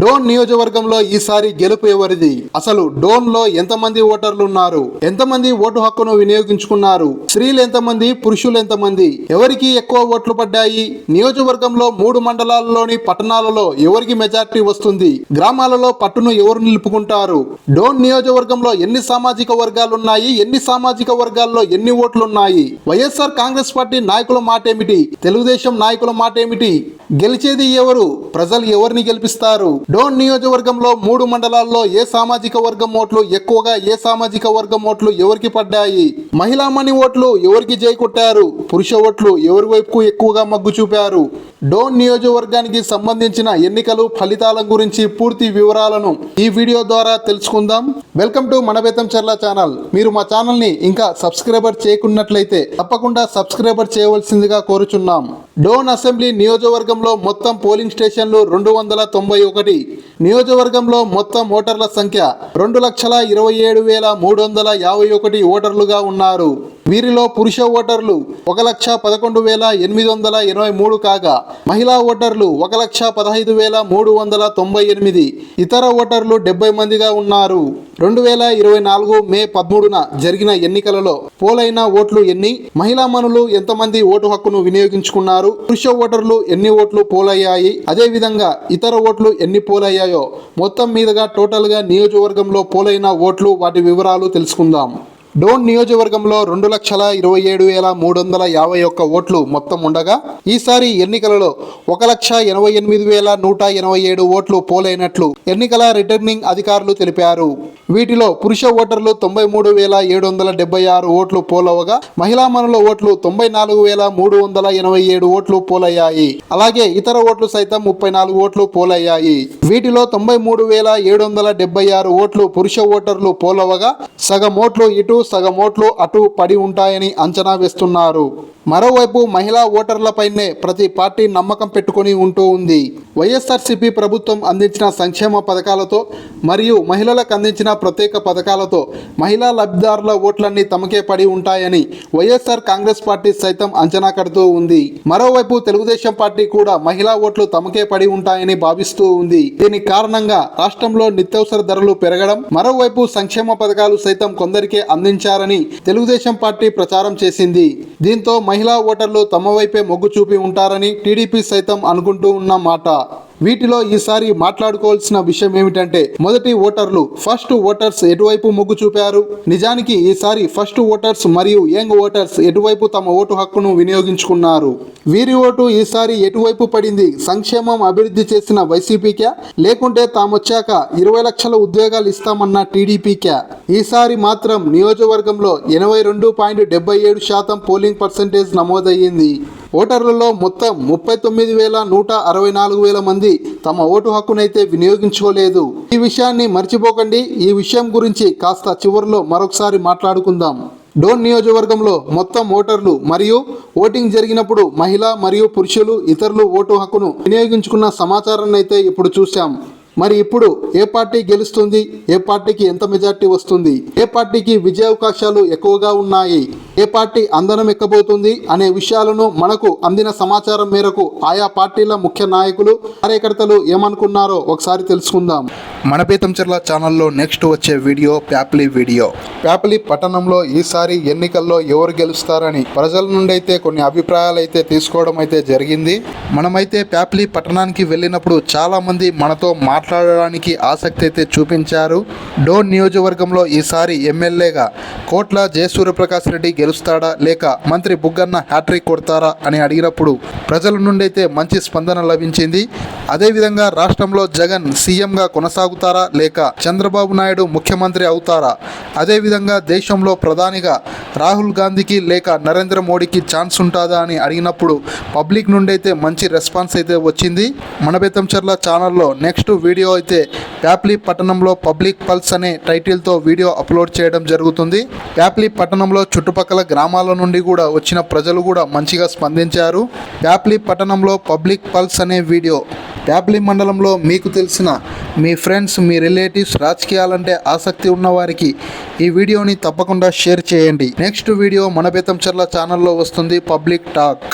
డోన్ నియోజకవర్గంలో ఈసారి గెలుపు ఎవరిది? అసలు డోన్లో ఎంతమంది ఓటర్లు ఉన్నారు ఎంతమంది ఓటు హక్కును వినియోగించుకున్నారు? స్త్రీలు ఎంతమంది? పురుషులు ఎంతమంది? ఎవరికి ఎక్కువ ఓట్లు పడ్డాయి? నియోజకవర్గంలో మూడు మండలాల్లోని పట్టణాలలో ఎవరికి మెజార్టీ వస్తుంది? గ్రామాలలో పట్టును ఎవరు నిలుపుకుంటారు? డోన్ నియోజకవర్గంలో ఎన్ని సామాజిక వర్గాలు ఉన్నాయి ఎన్ని సామాజిక వర్గాల్లో ఎన్ని ఓట్లు ఉన్నాయి వైఎస్ఆర్ కాంగ్రెస్ పార్టీ నాయకుల మాట ఏమిటి తెలుగుదేశం నాయకుల మాట ఏమిటి గెలిచేది ఎవరు? ప్రజలు ఎవరిని గెలిపిస్తారు? డోన్ నియోజకవర్గంలో మూడు మండలాల్లో ఏ సామాజిక వర్గం ఓట్లు ఎక్కువగా ఏ సామాజిక వర్గం ఓట్లు ఎవరికి పడ్డాయి? మహిళా మణి ఓట్లు ఎవరికి జై కొట్టారు? పురుష ఓట్లు ఎవరి వైపుకు ఎక్కువగా మగ్గు చూపారు? డోన్ నియోజకవర్గానికి సంబంధించిన ఎన్నికలు ఫలితాల గురించి పూర్తి వివరాలను ఈ వీడియో ద్వారా తెలుసుకుందాం. వెల్కమ్ టు మనబేతం చర్ల ఛానల్. మీరు మా ఛానల్ని ఇంకా సబ్స్క్రైబర్ చేయకున్నట్లయితే తప్పకుండా సబ్స్క్రైబర్ చేయవలసిందిగా కోరుచున్నాం. డోన్ అసెంబ్లీ నియోజకవర్గంలో మొత్తం పోలింగ్ స్టేషన్లు రెండు వందల తొంభై ఒకటి నియోజకవర్గంలో మొత్తం ఓటర్ల సంఖ్య రెండు లక్షల ఇరవై ఏడు వేల మూడు వందల యాభై ఒకటి ఓటర్లుగా ఉన్నారు. వీరిలో పురుష ఓటర్లు ఒక లక్ష పదకొండు వేల ఎనిమిది వందల ఇరవై మూడు కాగా మహిళా ఓటర్లు ఒక లక్ష పదహైదు వేల మూడు వందల తొంభై ఎనిమిది ఇతర ఓటర్లు డెబ్బై మందిగా ఉన్నారు. రెండు వేల ఇరవై నాలుగు మే పదమూడున జరిగిన ఎన్నికలలో పోలైన ఓట్లు ఎన్ని మహిళా మనులు ఎంతమంది ఓటు హక్కును వినియోగించుకున్నారు పురుష ఓటర్లు ఎన్ని ఓట్లు పోలయ్యాయి అదేవిధంగా ఇతర ఓట్లు ఎన్ని పోలయ్యాయో మొత్తం మీదుగా టోటల్గా నియోజకవర్గంలో పోలైన ఓట్లు వాటి వివరాలు తెలుసుకుందాం. డోన్ నియోజకవర్గంలో రెండు లక్షల ఇరవై ఏడు వేల మూడు వందల యాభై ఒక్క ఓట్లు మొత్తం ఉండగా ఈసారి ఎన్నికలలో ఒక లక్ష ఎనభై ఎనిమిది వేల నూట ఎనభై ఏడు ఓట్లు పోలైనట్లు ఎన్నికల రిటర్నింగ్ అధికారులు తెలిపారు. వీటిలో పురుష ఓటర్లు తొంభై మూడు వేల ఏడు వందల డెబ్బై ఆరు ఓట్లు పోలవగా మహిళా మనుల ఓట్లు తొంభై నాలుగు వేల మూడు వందల ఎనభై ఏడు ఓట్లు పోలయ్యాయి. అలాగే ఇతర ఓట్లు సైతం ముప్పై నాలుగు ఓట్లు పోలయ్యాయి. వీటిలో తొంభై మూడు వేల ఏడు వందల డెబ్బై ఆరు ఓట్లు పురుష ఓటర్లు పోలవగా సగం ఓట్లు ఇటు సగం ఓట్లు అటు పడి ఉంటాయని అంచనా వేస్తున్నారు. మరోవైపు మహిళా ఓటర్లపైనే ప్రతి పార్టీ నమ్మకం పెట్టుకొని ఉంటూ ఉంది. వైఎస్ఆర్సీపీ ప్రభుత్వం అందించిన సంక్షేమ పథకాలతో మరియు మహిళలకు అందించిన ప్రత్యేక పథకాలతో మహిళా లబ్ధిదారుల ఓట్లన్నీ తమకే పడి ఉంటాయని వైఎస్ఆర్ కాంగ్రెస్ పార్టీ సైతం అంచనా కడుతూ ఉంది. మరోవైపు తెలుగుదేశం పార్టీ కూడా మహిళా ఓట్లు తమకే పడి ఉంటాయని భావిస్తూ ఉంది. దీనికి కారణంగా రాష్ట్రంలో నిత్యావసర ధరలు పెరగడం మరోవైపు సంక్షేమ పథకాలు సైతం కొందరికే అందించారని తెలుగుదేశం పార్టీ ప్రచారం చేసింది. దీంతో మహిళా ఓటర్లు తమ వైపే మొగ్గు చూపి ఉంటారని టీడీపీ సైతం అనుకుంటూ ఉన్న మాట. వీటిలో ఈసారి మాట్లాడుకోవాల్సిన విషయం ఏమిటంటే మొదటి ఓటర్లు ఫస్ట్ ఓటర్స్ ఎటువైపు మొగ్గు చూపారు? నిజానికి ఈసారి ఫస్ట్ ఓటర్స్ మరియు యంగ్ ఓటర్స్ ఎటువైపు తమ ఓటు హక్కును వినియోగించుకున్నారు? వీరి ఓటు ఈసారి ఎటువైపు పడింది? సంక్షేమం అభివృద్ధి చేసిన వైసీపీకే లేకుంటే తామొచ్చాక ఇరవై లక్షల ఉద్యోగాలు ఇస్తామన్న టీడీపీకే ఈసారి మాత్రం నియోజకవర్గంలో ఎనభై రెండు పాయింట్ డెబ్బై ఏడు శాతం పోలింగ్ పర్సంటేజ్ నమోదయ్యింది. ఓటర్లలో మొత్తం ముప్పై తొమ్మిది వేల నూట అరవై నాలుగు వేల మంది తమ ఓటు హక్కునైతే వినియోగించుకోలేదు. ఈ విషయాన్ని మర్చిపోకండి. ఈ విషయం గురించి కాస్త చివరిలో మరొకసారి మాట్లాడుకుందాం. డోన్ నియోజకవర్గంలో మొత్తం ఓటర్లు మరియు ఓటింగ్ జరిగినప్పుడు మహిళ మరియు పురుషులు ఇతరులు ఓటు హక్కును వినియోగించుకున్న సమాచారాన్ని అయితే ఇప్పుడు చూశాం. మరి ఇప్పుడు ఏ పార్టీ గెలుస్తుంది? ఏ పార్టీకి ఎంత మెజార్టీ వస్తుంది? ఏ పార్టీకి విజయావకాశాలు ఎక్కువగా ఉన్నాయి? ఏ పార్టీ అందనం ఎక్కబోతుంది అనే విషయాలను మనకు అందిన సమాచారం మేరకు ఆయా పార్టీల ముఖ్య నాయకులు కార్యకర్తలు ఏమనుకున్నారో ఒకసారి తెలుసుకుందాం. మన పీతంచర్ల ఛానల్లో నెక్స్ట్ వచ్చే వీడియో ప్యాప్లీ వీడియో. ప్యాప్లీ పట్టణంలో ఈసారి ఎన్నికల్లో ఎవరు గెలుస్తారని ప్రజల నుండి అయితే కొన్ని అభిప్రాయాలు అయితే తీసుకోవడం అయితే జరిగింది. మనమైతే ప్యాప్లీ పట్టణానికి వెళ్ళినప్పుడు చాలా మంది మనతో మాట్లాడడానికి ఆసక్తి అయితే చూపించారు. డోన్ నియోజకవర్గంలో ఈసారి ఎమ్మెల్యేగా కోట్ల జయసూర్యప్రకాష్ రెడ్డి గెలుస్తాడా లేక మంత్రి బుగ్గన్న హ్యాట్రిక్ కొడతారా అని అడిగినప్పుడు ప్రజల నుండి అయితే మంచి స్పందన లభించింది. అదేవిధంగా రాష్ట్రంలో జగన్ సీఎంగా కొనసాగుతారా లేక చంద్రబాబు నాయుడు ముఖ్యమంత్రి అవుతారా? అదేవిధంగా దేశంలో ప్రధానిగా రాహుల్ గాంధీకి లేక నరేంద్ర మోడీకి ఛాన్స్ ఉంటుందా అని అడిగినప్పుడు పబ్లిక్ నుండి అయితే మంచి రెస్పాన్స్ అయితే వచ్చింది. మన బెత్తంచర్ల ఛానల్లో నెక్స్ట్ వీడియో అయితే ప్యాప్లీ పట్టణంలో పబ్లిక్ పల్స్ అనే టైటిల్తో వీడియో అప్లోడ్ చేయడం జరుగుతుంది. ప్యాప్లీ పట్టణంలో చుట్టుపక్కల గ్రామాల నుండి కూడా వచ్చిన ప్రజలు కూడా మంచిగా స్పందించారు. ప్యాప్లీ పట్టణంలో పబ్లిక్ పల్స్ అనే వీడియో ప్యాప్లీ మండలంలో మీకు తెలిసిన మీ ఫ్రెండ్స్ మీ రిలేటివ్స్ రాజకీయాలంటే ఆసక్తి ఉన్న వారికి ఈ వీడియోని తప్పకుండా షేర్ చేయండి. నెక్స్ట్ వీడియో మన చర్ల ఛానల్లో వస్తుంది. Public talk.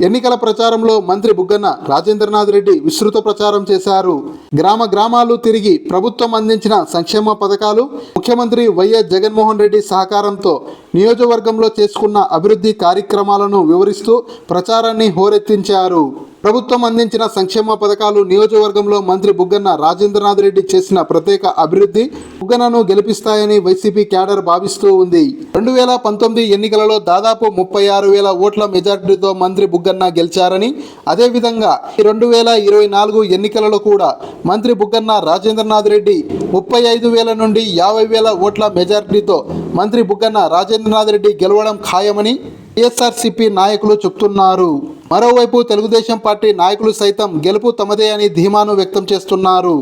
ఎన్నికల ప్రచారంలో మంత్రి బుగ్గన్న రాజేంద్రనాథ్ రెడ్డి విస్తృత ప్రచారం చేశారు. గ్రామ గ్రామాలు తిరిగి ప్రభుత్వం అందించిన సంక్షేమ పథకాలు ముఖ్యమంత్రి వైఎస్ జగన్మోహన్ రెడ్డి సహకారంతో నియోజకవర్గంలో చేసుకున్న అభివృద్ధి కార్యక్రమాలను వివరిస్తూ ప్రచారాన్ని హోరెత్తించారు. ప్రభుత్వం అందించిన సంక్షేమ పథకాలు నియోజకవర్గంలో మంత్రి బుగ్గన్న రాజేంద్రనాథ్ రెడ్డి చేసిన ప్రత్యేక అభివృద్ధి బుగ్గనను గెలిపిస్తాయని వైసీపీ క్యాడర్ భావిస్తూ ఉంది. రెండు వేల పంతొమ్మిది ఎన్నికలలో దాదాపు ముప్పై ఆరు వేల ఓట్ల మెజార్టీతో మంత్రి బుగ్గన్న గెలిచారని అదేవిధంగా ఈ రెండు వేల ఇరవై నాలుగు ఎన్నికలలో కూడా మంత్రి బుగ్గన్న రాజేంద్రనాథ్ రెడ్డి ముప్పై ఐదు వేల నుండి యాభై వేల ఓట్ల మెజార్టీతో మంత్రి బుగ్గన్న రాజేంద్రనాథ్ రెడ్డి గెలవడం ఖాయమని వైఎస్ఆర్సీపీ నాయకులు చెప్తున్నారు. మరోవైపు తెలుగుదేశం పార్టీ నాయకులు సైతం గెలుపు తమదే అని ధీమాను వ్యక్తం చేస్తున్నారు.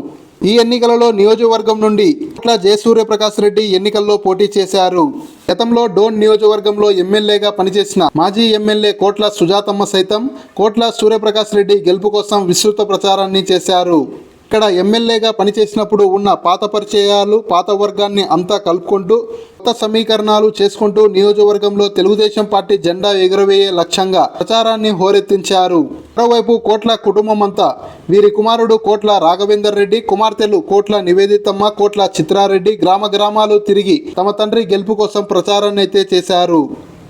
ఈ ఎన్నికలలో నియోజకవర్గం నుండి ఇట్లా జయసూర్యప్రకాష్ రెడ్డి ఎన్నికల్లో పోటీ చేశారు. గతంలో డోన్ నియోజకవర్గంలో ఎమ్మెల్యేగా పనిచేసిన మాజీ ఎమ్మెల్యే కోట్ల సుజాతమ్మ సైతం కోట్ల సూర్యప్రకాష్ రెడ్డి గెలుపు కోసం విస్తృత ప్రచారాన్ని చేశారు. ఇక్కడ ఎమ్మెల్యేగా పనిచేసినప్పుడు ఉన్న పాత పరిచయాలు పాత వర్గాన్ని అంతా కలుపుకుంటూ కొత్త సమీకరణాలు చేసుకుంటూ నియోజకవర్గంలో తెలుగుదేశం పార్టీ జెండా ఎగురవేయే లక్ష్యంగా ప్రచారాన్ని హోరెత్తించారు. మరోవైపు కోట్ల కుటుంబం అంతా వీరి కుమారుడు కోట్ల రాఘవేందర్ రెడ్డి కుమార్తెలు కోట్ల నివేదితమ్మ కోట్ల చిత్రారెడ్డి గ్రామ గ్రామాలు తిరిగి తమ తండ్రి గెలుపు కోసం ప్రచారాన్ని అయితే చేశారు.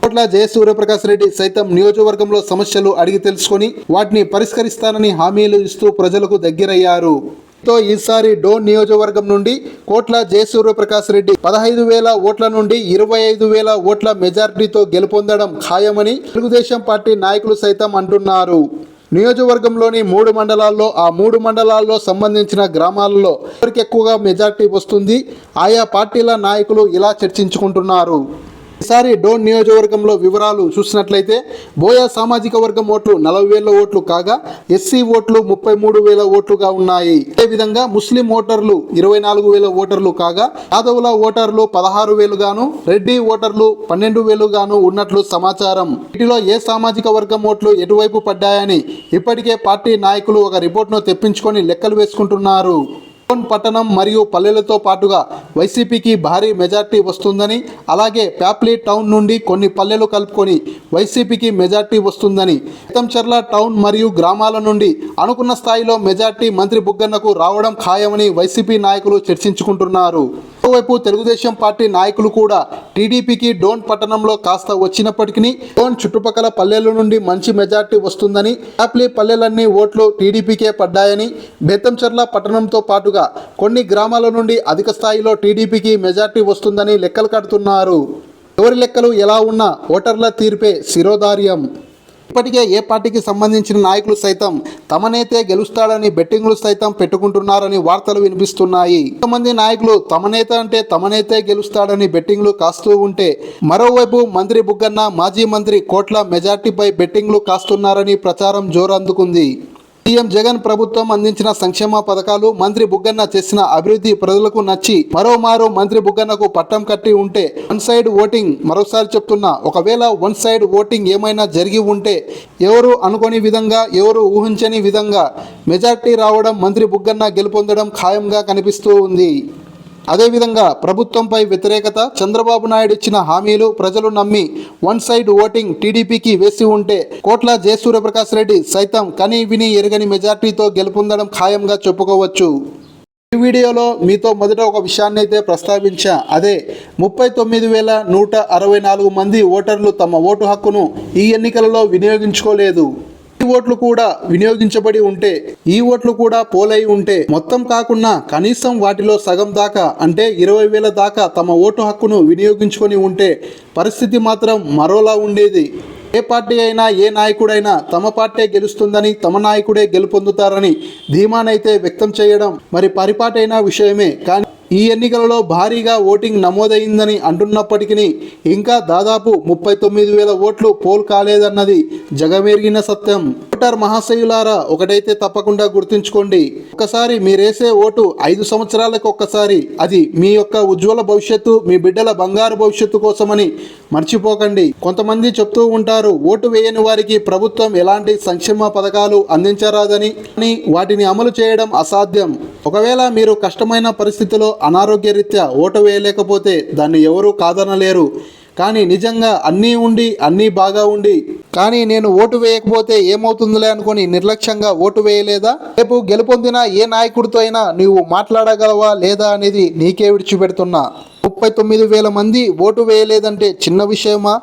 కోట్ల జయ సూర్యప్రకాష్ రెడ్డి సైతం నియోజకవర్గంలో సమస్యలు అడిగి తెలుసుకొని వాటిని పరిష్కరిస్తానని హామీలు ఇస్తూ ప్రజలకు దగ్గరయ్యారు. తో ఈసారి డోన్ నియోజకవర్గం నుండి కోట్ల జయసూర్యప్రకాష్ రెడ్డి పదహైదు వేల ఓట్ల నుండి ఇరవై ఐదు వేల ఓట్ల మెజార్టీతో గెలుపొందడం ఖాయమని తెలుగుదేశం పార్టీ నాయకులు సైతం అంటున్నారు. నియోజకవర్గంలోని మూడు మండలాల్లో ఆ మూడు మండలాల్లో సంబంధించిన గ్రామాలలో ఎవరికి ఎక్కువగా మెజార్టీ వస్తుంది? ఆయా పార్టీల నాయకులు ఇలా చర్చించుకుంటున్నారు. ఈసారి డోన్ నియోజకవర్గంలో వివరాలు చూసినట్లయితే బోయా సామాజిక వర్గం ఓట్లు నలభై వేల ఓట్లు కాగా ఎస్సీ ఓట్లు ముప్పై మూడు వేల ఓట్లుగా ఉన్నాయి. అదేవిధంగా ముస్లిం ఓటర్లు ఇరవై నాలుగు వేల ఓటర్లు కాగా యాదవుల ఓటర్లు పదహారు వేలుగాను రెడ్డి ఓటర్లు పన్నెండు వేలుగాను ఉన్నట్లు సమాచారం. వీటిలో ఏ సామాజిక వర్గం ఓట్లు ఎటువైపు పడ్డాయని ఇప్పటికే పార్టీ నాయకులు ఒక రిపోర్ట్ను తెప్పించుకొని లెక్కలు వేసుకుంటున్నారు. పట్టణం మరియు పల్లెలతో పాటుగా వైసీపీకి భారీ మెజార్టీ వస్తుందని అలాగే ప్యాప్లీ టౌన్ నుండి కొన్ని పల్లెలు కలుపుకొని వైసీపీకి మెజార్టీ వస్తుందని చర్ల టౌన్ మరియు గ్రామాల నుండి అనుకున్న స్థాయిలో మెజార్టీ మంత్రి బుగ్గన్నకు రావడం ఖాయమని వైసీపీ నాయకులు చర్చించుకుంటున్నారు. మరోవైపు తెలుగుదేశం పార్టీ నాయకులు కూడా టీడీపీకి డోన్ పట్టణంలో కాస్త వచ్చినప్పటికీ డోన్ చుట్టుపక్కల పల్లెల నుండి మంచి మెజార్టీ వస్తుందని యాప్లీ పల్లెలన్నీ ఓట్లు టీడీపీకే పడ్డాయని బెత్తంచెర్ల పట్టణంతో పాటుగా కొన్ని గ్రామాల నుండి అధిక స్థాయిలో టీడీపీకి మెజార్టీ వస్తుందని లెక్కలు కడుతున్నారు. ఎవరి లెక్కలు ఎలా ఉన్నా ఓటర్ల తీర్పే శిరోధార్యం. ఇప్పటికే ఏ పార్టీకి సంబంధించిన నాయకులు సైతం తమనైతే గెలుస్తాడని బెట్టింగ్లు సైతం పెట్టుకుంటున్నారని వార్తలు వినిపిస్తున్నాయి. కొంతమంది నాయకులు తమనేత అంటే తమనైతే గెలుస్తాడని బెట్టింగ్లు కాస్తూ ఉంటే మరోవైపు మంత్రి బుగ్గన్న మాజీ మంత్రి కోట్ల మెజార్టీపై బెట్టింగ్లు కాస్తున్నారని ప్రచారం జోరందుకుంది. సీఎం జగన్ ప్రభుత్వం అందించిన సంక్షేమ పథకాలు మంత్రి బుగ్గన్న చేసిన అభివృద్ధి ప్రజలకు నచ్చి మరోమారు మంత్రి బుగ్గన్నకు పట్టం కట్టి ఉంటే వన్ సైడ్ ఓటింగ్ మరోసారి చెప్తున్నా. ఒకవేళ వన్ సైడ్ ఓటింగ్ ఏమైనా జరిగి ఉంటే ఎవరు అనుకోని విధంగా ఎవరు ఊహించని విధంగా మెజార్టీ రావడం మంత్రి బుగ్గన్న గెలుపొందడం ఖాయంగా కనిపిస్తూ ఉంది. అదేవిధంగా ప్రభుత్వంపై వ్యతిరేకత చంద్రబాబు నాయుడు ఇచ్చిన హామీలు ప్రజలు నమ్మి వన్ సైడ్ ఓటింగ్ టీడీపీకి వేసి ఉంటే కోట్ల జయసూర్యప్రకాష్ రెడ్డి సైతం కని విని ఎరగని మెజార్టీతో గెలుపొందడం ఖాయంగా చెప్పుకోవచ్చు. ఈ వీడియోలో మీతో మొదట ఒక విషయాన్ని అయితే ప్రస్తావించా. అదే ముప్పై తొమ్మిది వేల నూట అరవై నాలుగు మంది ఓటర్లు తమ ఓటు హక్కును ఈ ఎన్నికలలో వినియోగించుకోలేదు. ఓట్లు కూడా వినియోగించబడి ఉంటే ఈ ఓట్లు కూడా పోలై ఉంటే మొత్తం కాకుండా కనీసం వాటిలో సగం దాకా అంటే ఇరవై వేల దాకా తమ ఓటు హక్కును వినియోగించుకొని ఉంటే పరిస్థితి మాత్రం మరోలా ఉండేది. ఏ పార్టీ అయినా ఏ నాయకుడైనా తమ పార్టీ గెలుస్తుందని తమ నాయకుడే గెలుపొందుతారని ధీమానైతే వ్యక్తం చేయడం మరి పరిపాటైన విషయమే. కానీ ఈ ఎన్నికలలో భారీగా ఓటింగ్ నమోదైందని అంటున్నప్పటికీ ఇంకా దాదాపు ముప్పై తొమ్మిది వేల ఓట్లు పోల్ కాలేదన్నది జగమెరిగిన సత్యం. ఓటర్ మహాశయులారా ఒకటైతే తప్పకుండా గుర్తుంచుకోండి. ఒకసారి మీరేసే ఓటు ఐదు సంవత్సరాలకు ఒక్కసారి. అది మీ యొక్క ఉజ్వల భవిష్యత్తు మీ బిడ్డల బంగారు భవిష్యత్తు కోసమని మర్చిపోకండి. కొంతమంది చెప్తూ ఉంటారు ఓటు వేయని వారికి ప్రభుత్వం ఎలాంటి సంక్షేమ పథకాలు అందించరాదని. అని వాటిని అమలు చేయడం అసాధ్యం. ఒకవేళ మీరు కష్టమైన పరిస్థితిలో అనారోగ్య రీత్యా ఓటు వేయలేకపోతే దాన్ని ఎవరూ కాదనలేరు. కానీ నిజంగా అన్నీ ఉండి అన్నీ బాగా ఉండి కానీ నేను ఓటు వేయకపోతే ఏమవుతుందిలే అనుకుని నిర్లక్ష్యంగా ఓటు వేయలేదా? రేపు గెలుపొందిన ఏ నాయకుడితో అయినా నీవు మాట్లాడగలవా లేదా అనేది నీకే విడిచిపెడుతున్నా. ముప్పై తొమ్మిది వేల మంది ఓటు వేయలేదంటే చిన్న విషయమా?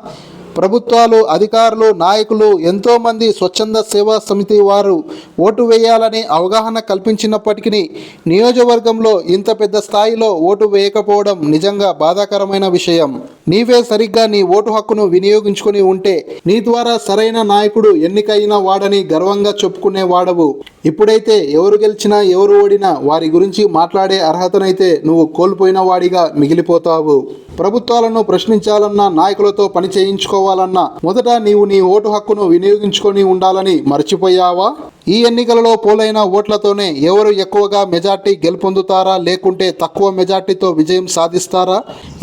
ప్రభుత్వాలు అధికారులు నాయకులు ఎంతోమంది స్వచ్ఛంద సేవా సమితి వారు ఓటు వేయాలని అవగాహన కల్పించినప్పటికీ నియోజకవర్గంలో ఇంత పెద్ద స్థాయిలో ఓటు వేయకపోవడం నిజంగా బాధాకరమైన విషయం. నీవే సరిగ్గా నీ ఓటు హక్కును వినియోగించుకుని ఉంటే నీ ద్వారా సరైన నాయకుడు ఎన్నికైన వాడని గర్వంగా చెప్పుకునే వాడవు ఇప్పుడైతే ఎవరు గెలిచినా ఎవరు ఓడినా వారి గురించి మాట్లాడే అర్హతనైతే నువ్వు కోల్పోయిన వాడిగా మిగిలిపోతావు. ప్రభుత్వాలను ప్రశ్నించాలన్నా నాయకులతో పని చేయించుకోవాలన్నా మొదట నీవు నీ ఓటు హక్కును వినియోగించుకొని ఉండాలని మర్చిపోయావా? ఈ ఎన్నికలలో పోలైన ఓట్లతోనే ఎవరు ఎక్కువగా మెజార్టీ గెలుపొందుతారా? లేకుంటే తక్కువ మెజార్టీతో విజయం సాధిస్తారా?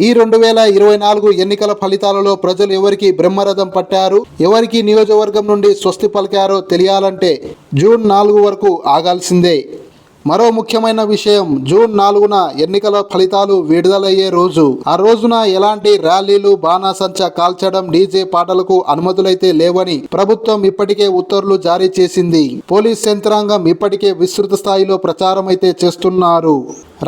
ఈ రెండు వేల ఇరవై నాలుగు ఎన్నికల ఫలితాలలో ప్రజలు ఎవరికి బ్రహ్మరథం పట్టారు? ఎవరికి నియోజకవర్గం నుండి స్వస్తి పలికారో తెలియాలంటే జూన్ నాలుగు వరకు ఆగాల్సిందే. మరో ముఖ్యమైన విషయం జూన్ నాలుగున ఎన్నికల ఫలితాలు విడుదలయ్యే రోజు. ఆ రోజున ఎలాంటి ర్యాలీలు బాణాసంచా కాల్చడం డీజే పాటలకు అనుమతులైతే లేవని ప్రభుత్వం ఇప్పటికే ఉత్తర్వులు జారీ చేసింది. పోలీస్ యంత్రాంగం ఇప్పటికే విస్తృత స్థాయిలో ప్రచారం అయితే చేస్తున్నారు.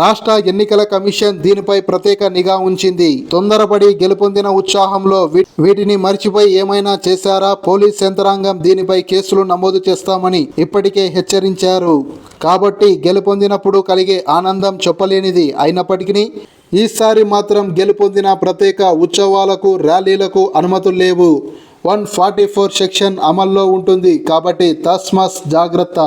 రాష్ట్ర ఎన్నికల కమిషన్ దీనిపై ప్రత్యేక నిఘా ఉంచింది. తొందరపడి గెలుపొందిన ఉత్సాహంలో వీటిని మర్చిపోయి ఏమైనా చేశారా? పోలీస్ యంత్రాంగం దీనిపై కేసులు నమోదు చేస్తామని ఇప్పటికే హెచ్చరించారు. కాబట్టి గెలుపొందినప్పుడు కలిగే ఆనందం చెప్పలేనిది అయినప్పటికీ ఈసారి మాత్రం గెలుపొందిన ప్రత్యేక ఉత్సవాలకు ర్యాలీలకు అనుమతులు లేవు. వన్ ఫార్టీ ఫోర్ సెక్షన్ అమల్లో ఉంటుంది కాబట్టి తస్మస్ జాగ్రత్త.